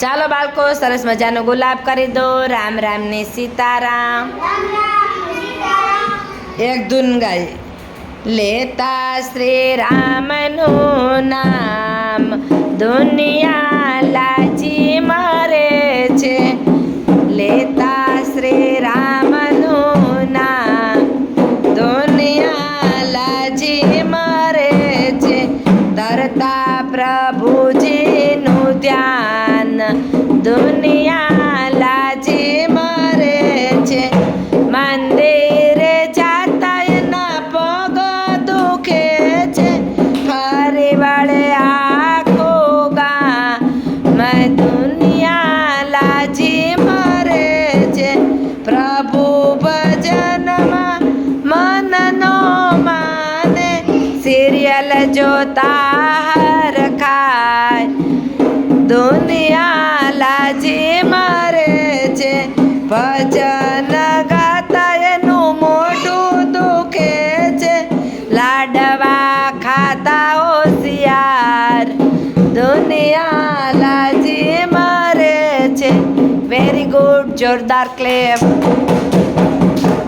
ચાલો બાળકો સરસ મજાનો ગુલાબ કરી દો. રામ રામ ને સીતારામ. એક ધૂન ગાય. લેતા શ્રી રામનું નામ દુનિયા લાજી મારે છે. લેતા શ્રી રામનું નામ દુનિયા લાજી મારે છે. તરતા પ્રભુજીનું ધ્યાન મંદિરે જાતા એના પગ દુખે છે. ફરી વળે આખો ગામ દુનિયા લાજી મરે છે. પ્રભુ ભજનમાં મન નો માને. સિરિયલ જોતા હર ખાય. દુનિયા લાજી મરે છે. ભજન દુનિયા લાજી મારે છે. વેરી ગુડ જોરદાર ક્લેપ